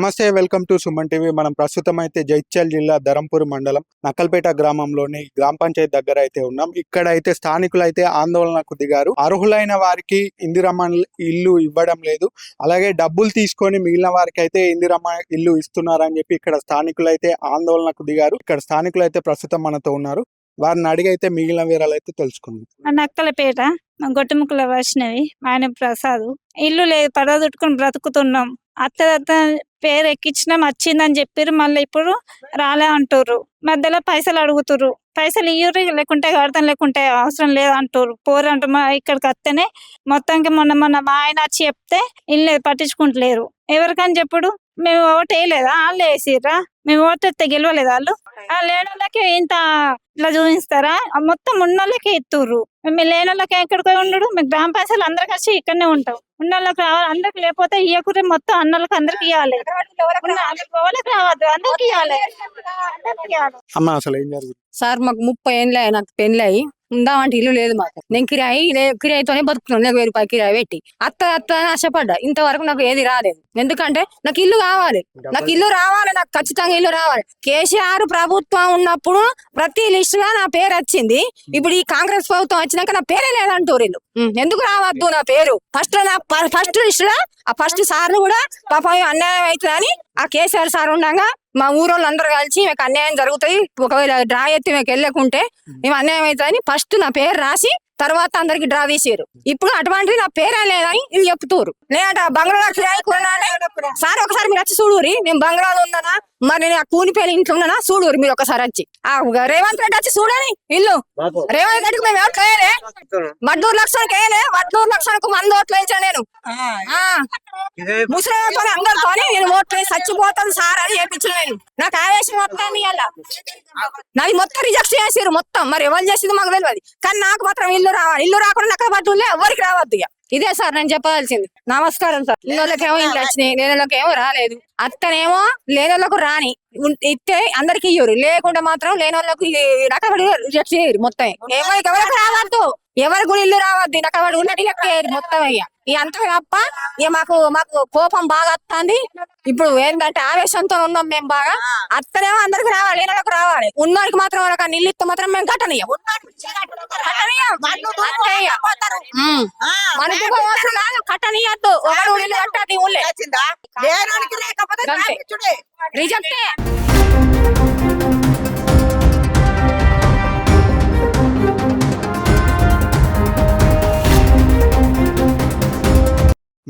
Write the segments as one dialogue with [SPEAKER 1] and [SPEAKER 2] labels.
[SPEAKER 1] నమస్తే welcome to Suman TV. మనం ప్రస్తుతం అయితే జైత్యాల జిల్లా ధరంపూర్ మండలం నక్కల్పేట గ్రామంలోని గ్రామ పంచాయతీ దగ్గర అయితే ఉన్నాం. ఇక్కడ అయితే స్థానికులు అయితే ఆందోళనకు దిగారు. అర్హులైన వారికి ఇందిరమ్మ ఇల్లు ఇవ్వడం లేదు. అలాగే డబ్బులు తీసుకొని మిగిలిన వారికి అయితే ఇందిరమ్మ ఇల్లు ఇస్తున్నారని చెప్పి ఇక్కడ స్థానికులు అయితే ఆందోళనకు దిగారు. ఇక్కడ స్థానికులు అయితే ప్రస్తుతం మనతో ఉన్నారు. వారిని అడిగైతే మిగిలిన వివరాలు అయితే తెలుసుకుందాం.
[SPEAKER 2] నక్కలపేట మా గొట్టుముక్కల వైష్ణవి ఆయన ప్రసాద్. ఇల్లు లేదు పడదుట్టుకుని బ్రతుకుతున్నాం. అత్త పేరు ఎక్కించినాం వచ్చిందని చెప్పారు మళ్ళీ ఇప్పుడు రాలే అంటారు మధ్యలో పైసలు అడుగుతుర్రు. పైసలు ఇయ్యరు లేకుంటే కడతాం లేకుంటే అవసరం లేదు అంటారు పోరు అంటారు మా ఇక్కడికి వస్తేనే మొత్తానికి మొన్న మొన్న మా ఆయన వచ్చి చెప్తే ఇల్లు పట్టించుకుంటలేరు. ఎవరికని చెప్పుడు? మేము ఓటు వేయలేదా? వాళ్ళు వేసిర్రా? మేము ఓటు ఎత్తే గెలవలేదా వాళ్ళు? ఆ లేనోళ్ళకి ఇంత ఇట్లా చూపిస్తారా? మొత్తం ఉన్నోళ్ళకే ఇస్తుర్రు మేము లేనోళ్ళకి ఎక్కడికి ఉండడు మేము గ్రామ పంచాయతీలు అందరు కలిసి ఇక్కడనే ఉంటాం. ఉన్నోళ్ళకి రావాలి అందరికి లేకపోతే ఇయ్యకురే మొత్తం అన్నోళ్ళకి అందరికి ఇవ్వాలి వాళ్ళకి రావద్దు అందరికి ఇవ్వాలి
[SPEAKER 1] అమ్మ అసలు ఏం
[SPEAKER 3] సార్ మాకు ముప్పై ఏళ్ళు నాకు పెళ్ళి అయ్యి ఉందామంటే ఇల్లు లేదు మాకు. నేను కిరాయి కిరాయితోనే బతుకుతున్నాను. నాకు వెయ్యి రూపాయలు కిరాయి పెట్టి. అత్త అత్త అని ఆశపడ్డా. ఇంతవరకు నాకు ఏది రాలేదు. ఎందుకంటే నాకు ఇల్లు కావాలి. నాకు ఇల్లు రావాలి. నాకు ఖచ్చితంగా ఇల్లు రావాలి. కేసీఆర్ ప్రభుత్వం ఉన్నప్పుడు ప్రతి లిస్ట్లో నా పేరు వచ్చింది. ఇప్పుడు ఈ కాంగ్రెస్ ప్రభుత్వం వచ్చినాక నా పేరే లేదంటారు వీళ్ళు. ఉం, ఎందుకు రావద్దు నా పేరు? ఫస్ట్ నా ఫస్ట్ లిస్ట్లో ఆ ఫస్ట్ సార్లు కూడా పాపం అన్యాయం అవుతుందని ఆ కేసీఆర్ సార్ ఉండగా మా ఊరోళ్ళు అందరూ కలిసి మీకు అన్యాయం జరుగుతాయి. ఒకవేళ డ్రా ఎత్తి మీకు వెళ్ళకుంటే మేము. అన్యాయం అవుతుందని ఫస్ట్ నా పేరు రాసి తర్వాత అందరికి డ్రా తీసారు ఇప్పుడు అటువంటిది నా పేరే లేదని ఇది చెప్తారు లేదంటే ఆ బంగ్లా కిరాయి కొనాలి సార్ ఒకసారి మీరు వచ్చి చూడురి నేను బంగ్లాలో ఉన్నానా? మరి నేను ఆ కూనిపేలి ఇంట్లో ఉన్నానా? చూడురి మీరు ఒకసారి వచ్చి. ఆ రేవంత్ రెడ్డి వచ్చి చూడని ఇల్లు. రేవంత్ రెడ్డికి మేము ఎవరు వేయలే వడ్డూరు లక్షణకి వేయలే వడ్డూరు లక్షణకు వంద ఓట్లు వేయించాను నేను. ఆ. ముసలితో అందరితో నేను ఓట్లు వేసి చచ్చిపోతాను సార్ అని చెప్పించిన నేను. నాకు ఆవేశం వస్తాను ఇవాళ నాది మొత్తం రిజెక్ట్ చేసారు మొత్తం. మరి ఎవరు చేసింది మాకు తెలియదు. కానీ నాకు మాత్రం ఇల్లు రావాలి ఇల్లు రాకుండా అక్కడ పట్టులే ఎవరికి రావద్దు ఇక ఇదే సార్ నేను చెప్పాల్సింది నమస్కారం సార్. లేనోళ్ళకేమో ఇల్లు వచ్చినాయి లేనోళ్ళకేమో రాలేదు. అత్తనేమో లేనోళ్ళకు రాని ఇస్తే అందరికి ఇయ్యరు. లేకుండా మాత్రం లేనోళ్ళకు నకబడి రిజెక్ట్ చేయరు మొత్తం. ఎవరికి ఎవరికి రావద్దు. ఎవరికి కూడా ఇల్లు రావద్దు నకబడి ఉన్నట్టు లెక్క చేయరు మొత్తం అయ్యా ఈ అంతా తప్ప ఇక మాకు మాకు కోపం బాగా వస్తుంది ఇప్పుడు ఏంటంటే ఆవేశంతో ఉన్నాం మేము బాగా. అత్తనేమో అందరికి రావాలి లేనోళ్ళకి రావాలి. ఉన్నోడికి మాత్రం ఒక నీళ్ళు ఇస్తే మాత్రం మేము కట్టనియ్యం. కట్టనియ్యం. కట్టనియద్దు ఒకడు ఇల్లు కట్టది ఊళ్ళే.
[SPEAKER 4] లేనానికి లేకపోతే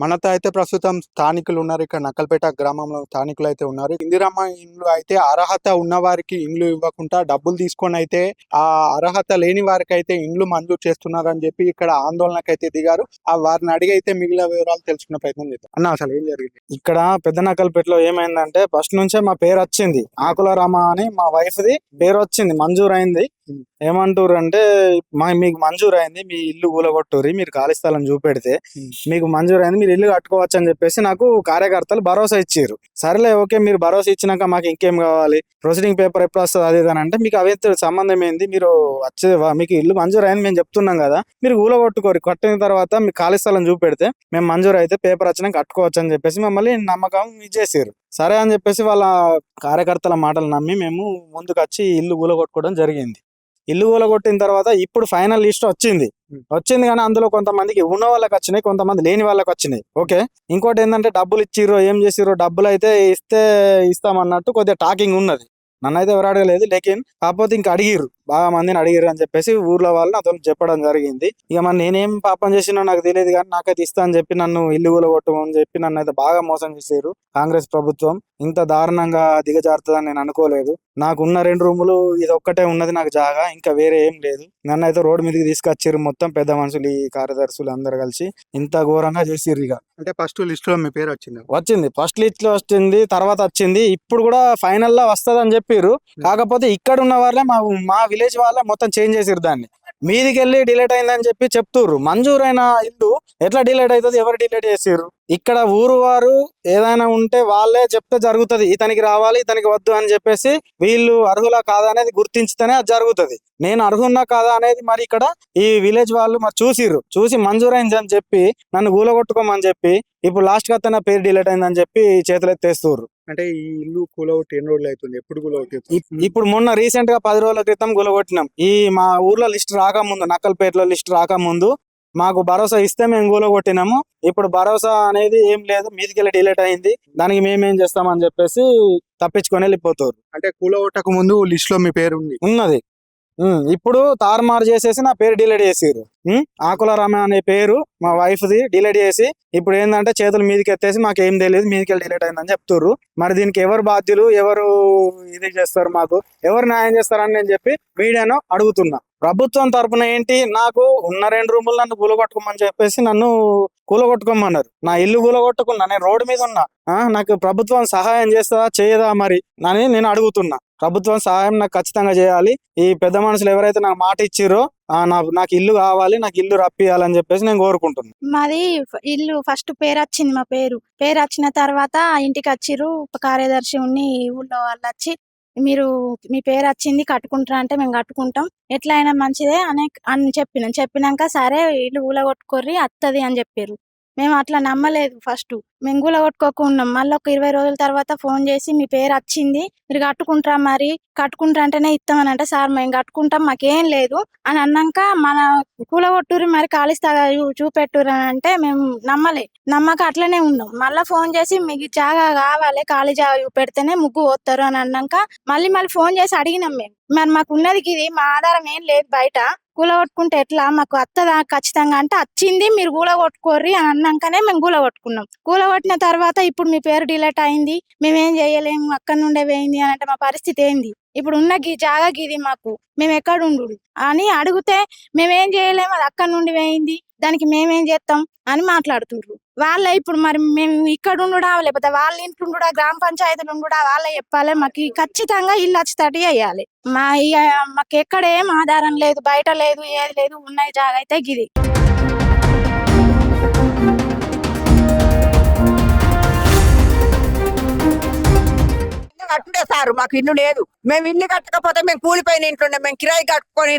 [SPEAKER 1] మనతో అయితే ప్రస్తుతం స్థానికులు ఉన్నారు. ఇక్కడ నక్కలపేట గ్రామంలో స్థానికులు అయితే ఉన్నారు. ఇందిరమ్మ ఇండ్లు అయితే అర్హత ఉన్న వారికి ఇండ్లు ఇవ్వకుండా డబ్బులు తీసుకొని అయితే ఆ అర్హత లేని వారికి అయితే ఇండ్లు మంజూరు చేస్తున్నారని చెప్పి ఇక్కడ ఆందోళనకైతే దిగారు. ఆ వారిని అడిగి అయితే మిగిలిన వివరాలు తెలుసుకునే ప్రయత్నం చేద్దాం. అన్న అసలు ఏం జరిగింది?
[SPEAKER 5] ఇక్కడ పెద్ద నకల్పేటలో ఏమైందంటే ఫస్ట్ నుంచే మా పేరు వచ్చింది. ఆకుల రామ అని మా వైఫ్ ది పేరు వచ్చింది. మంజూరు అయింది ఏమంటారు అంటే మా మీకు మంజూరు అయింది మీ ఇల్లు కూలగొట్టుర్రి మీరు ఖాళీ స్థలం చూపెడితే మీకు మంజూరు అయింది మీరు ఇల్లు కట్టుకోవచ్చు అని చెప్పేసి నాకు కార్యకర్తలు భరోసా ఇచ్చారు సరేలే ఓకే మీరు భరోసా ఇచ్చినాక మాకు ఇంకేం కావాలి? ప్రొసీడింగ్ పేపర్ ఎప్పుడు వస్తుంది అది ఇది అని అంటే మీకు అవే సంబంధం ఏంది? మీరు వచ్చే మీకు ఇల్లు మంజూరు అయింది మేము చెప్తున్నాం కదా. మీరు కూలగొట్టుకోరు కట్టిన తర్వాత మీ ఖాళీ స్థలం చూపెడితే మేము మంజూరు అయితే పేపర్ వచ్చినాక కట్టుకోవచ్చు అని చెప్పేసి మమ్మల్ని నమ్మకం ఇచ్చేసారు సరే అని చెప్పేసి వాళ్ళ కార్యకర్తల మాటలు నమ్మి మేము ముందుకు వచ్చి ఇల్లు కూలగొట్టుకోవడం జరిగింది. ఇల్లు కూలగొట్టిన తర్వాత ఇప్పుడు ఫైనల్ లిస్ట్ వచ్చింది. వచ్చింది కానీ అందులో కొంతమందికి ఉన్న వాళ్ళకి వచ్చినాయి కొంతమంది లేని వాళ్ళకి వచ్చినాయి. ఓకే? ఇంకోటి ఏంటంటే డబ్బులు ఇచ్చిర్రో ఏం చేసిర్రో డబ్బులు అయితే ఇస్తే ఇస్తామన్నట్టు కొద్దిగా టాకింగ్ ఉన్నది. నన్ను అయితే ఎవరు అడగలేదు లేకిన్ కాకపోతే ఇంకా అడిగిర్రు. బాగా మందిని అడిగిర్రు అని చెప్పేసి ఊర్లో వాళ్ళు నాతో చెప్పడం జరిగింది. ఇక మరి నేనేం పాపం చేసినో నాకు తెలియదు కానీ నాకైతే ఇస్తా అని చెప్పి నన్ను ఇల్లు కూలగొట్టమని చెప్పి నన్ను అయితే బాగా మోసం చేశారు కాంగ్రెస్ ప్రభుత్వం. ఇంత దారుణంగా దిగజారుతుందని నేను అనుకోలేదు. నాకు ఉన్న రెండు రూములు ఇది ఒక్కటే ఉన్నది నాకు జాగా ఇంకా వేరే ఏం లేదు. నన్ను అయితే రోడ్డు మీదకి తీసుకొచ్చారు మొత్తం పెద్ద మనుషులు ఈ కార్యదర్శులు అందరు కలిసి. ఇంత ఘోరంగా చేసిర్రు ఇక.
[SPEAKER 1] అంటే ఫస్ట్ లిస్ట్లో మీ పేరు వచ్చింది?
[SPEAKER 5] వచ్చింది. ఫస్ట్ లిస్ట్లో వచ్చింది తర్వాత వచ్చింది. ఇప్పుడు కూడా ఫైనల్లో వస్తది అని చెప్పారు కాకపోతే ఇక్కడ ఉన్న వాళ్ళే మా మా విలేజ్ వాళ్ళే మొత్తం చేంజ్ చేసిరు దాన్ని. మీదికి వెళ్ళి డిలేట్ అయిందని చెప్పి చెప్తుర్రు. మంజూరైన ఇల్లు ఎట్లా డిలేట్ అవుతుంది? ఎవరు డిలేట్ చేసిర్రు? ఇక్కడ ఊరు వారు ఏదైనా ఉంటే వాళ్ళే చెప్తే జరుగుతుంది. ఇతనికి రావాలి ఇతనికి వద్దు అని చెప్పేసి వీళ్ళు అర్హులా కాదా అనేది గుర్తించితేనే అది జరుగుతుంది. నేను అర్హున్నా కాదా అనేది మరి ఇక్కడ ఈ విలేజ్ వాళ్ళు మరి చూసిర్రు. చూసి మంజూరైంది అని చెప్పి నన్ను గూలగొట్టుకోమని చెప్పి ఇప్పుడు లాస్ట్గా తన పేరు డిలేట్ అయిందని చెప్పి చేతులు ఎత్తేస్తుర్రు.
[SPEAKER 1] అంటే ఈ ఇల్లు కూలగొట్టి ఎన్ని రోజులు అవుతుంది? ఎప్పుడు కూలగొట్టి
[SPEAKER 5] ఇప్- ఇప్పుడు మొన్న రీసెంట్గా పది రోజుల క్రితం గులగొట్టినాం. ఈ మా ఊర్లో లిస్ట్ రాకముందు నక్కల్పేటలో లిస్ట్ రాకముందు మాకు భరోసా ఇస్తే మేము గులగొట్టినాము. ఇప్పుడు భరోసా అనేది ఏం లేదు మీదికెళ్ళి డిలేట్ అయింది. దానికి మేమేం చేస్తామని చెప్పేసి తప్పించుకొని వెళ్ళిపోతారు.
[SPEAKER 1] అంటే కూలగొట్టక ముందు లిస్ట్లో మీ పేరు ఉంది.
[SPEAKER 5] ఉన్నది. ఇప్పుడు తారుమారు చేసేసి నా పేరు డిలీట్ చేసిర్రు. ఉమ్, ఆకుల రమ అనే పేరు మా వైఫ్ ది డిలీట్ చేసి ఇప్పుడు ఏంటంటే చేతులు మీదకి ఎత్తేసి మాకు ఏం తెలియదు మీదకి వెళ్ళి డిలీట్ అయిందని చెప్తుర్రు. మరి దీనికి ఎవరు బాధ్యులు ఎవరు ఇది చేస్తారు మాకు ఎవరు న్యాయం చేస్తారని నేను చెప్పి మీడియాను అడుగుతున్నా. ప్రభుత్వం తరపున ఏంటి? నాకు ఉన్న రెండు రూములు నన్ను కూలగొట్టుకోమని చెప్పేసి నన్ను కూలగొట్టుకోమన్నారు. నా ఇల్లు కూలగొట్టుకున్నా నేను రోడ్డు మీద ఉన్నా. ఆ, నాకు ప్రభుత్వం సహాయం చేస్తుందా చేయదా మరి అని నేను అడుగుతున్నా. ప్రభుత్వం సహాయం నాకు ఖచ్చితంగా చేయాలి. ఈ పెద్ద మనుషులు ఎవరైతే నాకు మాట ఇచ్చిరో నాకు ఇల్లు కావాలి నాకు ఇల్లు రప్పియాలని చెప్పేసి నేను కోరుకుంటున్నాను
[SPEAKER 6] మాది ఇల్లు ఫస్ట్ పేరు వచ్చింది మా పేరు. పేరు వచ్చిన తర్వాత ఇంటికి వచ్చిర్రు కార్యదర్శి ఉన్ని ఊళ్ళో వాళ్ళు వచ్చి మీరు మీ పేరు వచ్చింది కట్టుకుంటారా అంటే మేము కట్టుకుంటాం. ఎట్లా అయినా మంచిదే అని అని చెప్పిన. చెప్పినాక సరే ఇల్లు ఊలగొట్టుకోర్రి అత్తది అని చెప్పారు మేము అట్లా నమ్మలేదు ఫస్ట్. మేము కూలగొట్టుకోకున్నాం మళ్ళీ ఒక ఇరవై రోజుల తర్వాత ఫోన్ చేసి మీ పేరు వచ్చింది మీరు కట్టుకుంటారా మరి? కట్టుకుంటారా అంటేనే ఇస్తామని అంటే సార్ మేము కట్టుకుంటాం మాకేం లేదు అని అన్నాక మన కూలగొట్టుర్రి మరి కాలిస్తా చూపెట్టురు అని అంటే మేము నమ్మలే. నమ్మక అట్లనే ఉన్నాం. మళ్ళీ ఫోన్ చేసి మీకు జాగా కావాలి ఖాళీ జాగా చూపెడితేనే ముగ్గు పోతారు అని అన్నాక మళ్ళీ మళ్ళీ ఫోన్ చేసి అడిగినాం మేము. మరి మాకు ఉన్నది ఇది మా ఆధారం ఏం లేదు బయట. కూలగొట్టుకుంటే ఎట్లా? మాకు అత్తదా ఖచ్చితంగా అంటే వచ్చింది మీరు కూలగొట్టుకోర్రి అని అన్నాకనే మేము కూలగొట్టుకున్నాం కూలగొట్టిన తర్వాత ఇప్పుడు మీ పేరు డిలీట్ అయింది. మేమేం చేయలేము. అక్కడ నుండే పోయింది అని అంటే మా పరిస్థితి ఏంది? ఇప్పుడు ఉన్న గీ జాగా గీది మాకు. మేము ఎక్కడ ఉండు అని అడిగితే మేమేం చేయలేము. అది అక్కడ నుండి పోయింది దానికి మేమేం చేస్తాం? అని మాట్లాడుతుండ్రు. వాళ్ళే ఇప్పుడు మరి మేము ఇక్కడ ఉండుడా? లేకపోతే వాళ్ళ ఇంట్లో ఉండుడా? గ్రామ పంచాయతీలు ఉండుడా? వాళ్ళే చెప్పాలి. మాకు ఖచ్చితంగా ఇల్లు వచ్చేటట్టు చేయాలి మా మాకు ఎక్కడ ఏం ఆధారం లేదు. బయట లేదు ఏది లేదు. ఉన్నాయి జాగా అయితే గిది.
[SPEAKER 4] కట్టుండే సార్ మాకు ఇల్లు లేదు. మేము ఇల్లు కట్టకపోతే మేము కూలిపోయిన ఇంట్లో మేము కిరాయి కట్టుకొని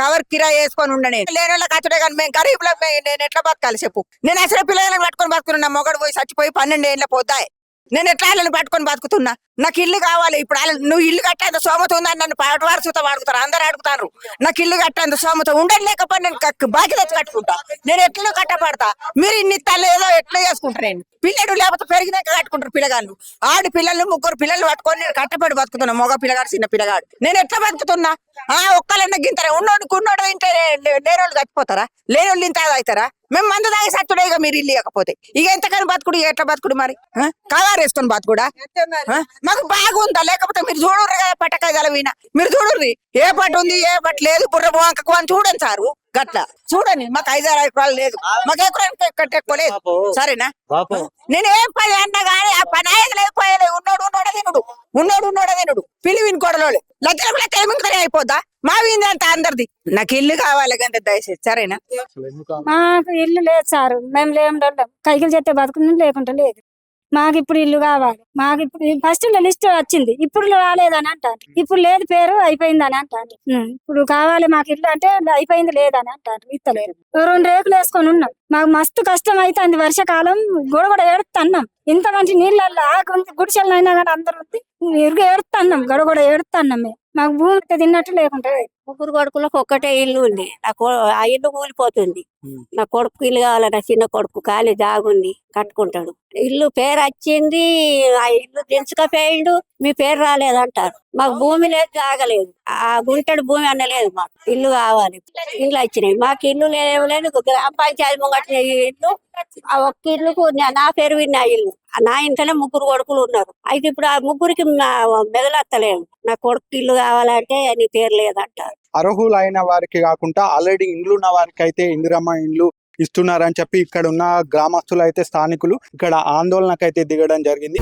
[SPEAKER 4] కవర్ కిరాయి వేసుకొని ఉండనే. లేని వాళ్ళ కానీ మేము గరీబులో నేను ఎట్లా బతకాలి చెప్పు. నేను అసలు పిల్లలను పట్టుకొని బతుకున్నా మొగడు పోయి చచ్చిపోయి పన్నెండు ఏళ్ళ పోతాయి నేను ఎట్లా పట్టుకొని బతుకుతున్నా? నాకు ఇల్లు కావాలి. ఇప్పుడు నువ్వు ఇల్లు కట్టేంత సోమత ఉందని నన్ను పాట వారసుతో అడుగుతారు అందరు అడుగుతారు. నాకు ఇల్లు కట్టేంత సోమత ఉండని లేకపోతే నేను బాకీ తెచ్చి కట్టుకుంటా. నేను ఎట్లా కట్టపడతా. మీరు ఇన్ని ఇస్తాను ఏదో ఎట్లా చేసుకుంటా నేను పిల్లడు లేకపోతే పెరిగినాక కట్టుకుంటారు పిల్లగాళ్ళు. ఆడి పిల్లలు ముగ్గురు పిల్లలు పట్టుకొని నేను కట్టపడి బతుకుతున్నా. మగ పిల్లగాడు చిన్న పిల్లగాడు. నేను ఎట్లా బతుకుతున్నా? ఆ ఒక్కలన్న గింతరే ఉన్నోడు ఉన్నోడు తింటే లేనోళ్ళు చచ్చిపోతారా? లేనోళ్ళు ఇంత అవుతారా? మేము మందు తాగి సత్తుడే ఇక మీరు ఇల్లు ఇవ్వకపోతే. ఇక ఎంతకని బతుకుడు? ఎట్లా బతుకుడు మరి? ఆ? కవర్ వేసుకొని బతుకుడా? మాకు బాగుందా? లేకపోతే మీరు చూడుర్రి కదా పట్టకాయ వీణ. మీరు చూడుర్రి. ఏ పట్టు ఉంది ఏ పట్టు లేదు బుర్ర బొంకకు అని చూడండి సారు. గట్ల. చూడండి మాకు ఐదారు ఎకరాలు లేదు. మాకు ఎకరానికి లేదు. సరేనా? నేను ఏం పని అన్నా గానీ ఆ పని అయ్యేది లేదు పోయలేదు ఉన్నోడు ఉన్నోడ తినుడు. ఉన్నోడు ఉన్నోడ తినుడు. పిలివిని కొడలోడు లచ్చలకు లెక్క ఏమింకనే అయిపోద్దా? మా వీంది అంత అందరిది. నాకు ఇల్లు కావాలి గంత దయచేసి. సరేనా?
[SPEAKER 2] మాకు ఇల్లు లేదు సార్. మేము లేము కైకిలు చేస్తే బతుకుని లేకుండా లేదు. మాకు ఇప్పుడు ఇల్లు కావాలి. మాకు ఇప్పుడు ఫస్ట్ లిస్ట్ వచ్చింది. ఇప్పుడు రాలేదని అంటారు. ఇప్పుడు లేదు పేరు అయిపోయింది అని అంటారు ఇప్పుడు కావాలి మాకు ఇల్లు అంటే అయిపోయింది లేదని అంటారు. ఇస్తలేరు. ఓ రెండు రేకులు వేసుకొని ఉన్నాం. మాకు మస్తు కష్టం అవుతుంది వర్షాకాలం. గొడ కూడా ఏడుతున్నాం ఇంత మంచి నీళ్ళల్లో గుడిసెలైనా అయినా కానీ అందరూ ఉంది. ఇరుగు ఏడుతున్నాం గడ కూడా ఏడుతున్నాం మేము. మాకు భూమి తిన్నట్టు లేకుండా
[SPEAKER 7] ముగ్గురు కొడుకులకు ఒక్కటే ఇల్లు ఉంది. నా కొ- ఆ ఇల్లు కూలిపోతుంది. నా కొడుకు ఇల్లు కావాలి? నా చిన్న కొడుకు ఖాళీ జాగుంది కట్టుకుంటాడు. ఇల్లు పేరు వచ్చింది ఆ ఇల్లు దించకపోయిండు మీ పేరు రాలేదంటారు. మాకు భూమి లేదు జాగలేదు ఆ గుంటడు భూమి అన్న లేదు మాకు. ఇల్లు కావాలి. ఇల్లు వచ్చినాయి మాకు ఇల్లు లేదు. గ్రామ పంచాయతీ ముంగట్టిన ఇల్లు. ఆ ఒక్క ఇల్లుకు నా- పేరు విన్న ఇల్లు. నా ఇంట్లోనే ముగ్గురు కొడుకులు ఉన్నారు. అయితే ఇప్పుడు ఆ ముగ్గురికి మెదలత్తలేము నా కొడుకు ఇల్లు కావాలంటే నీ పేరు లేదంటారు.
[SPEAKER 1] అర్హులైన వారికి కాకుండా ఆల్రెడీ ఇండ్లు ఉన్న వారికి అయితే ఇందిరమ్మ ఇండ్లు ఇస్తున్నారని చెప్పి ఇక్కడ ఉన్న గ్రామస్తులు అయితే స్థానికులు ఇక్కడ ఆందోళనకైతే దిగడం జరిగింది.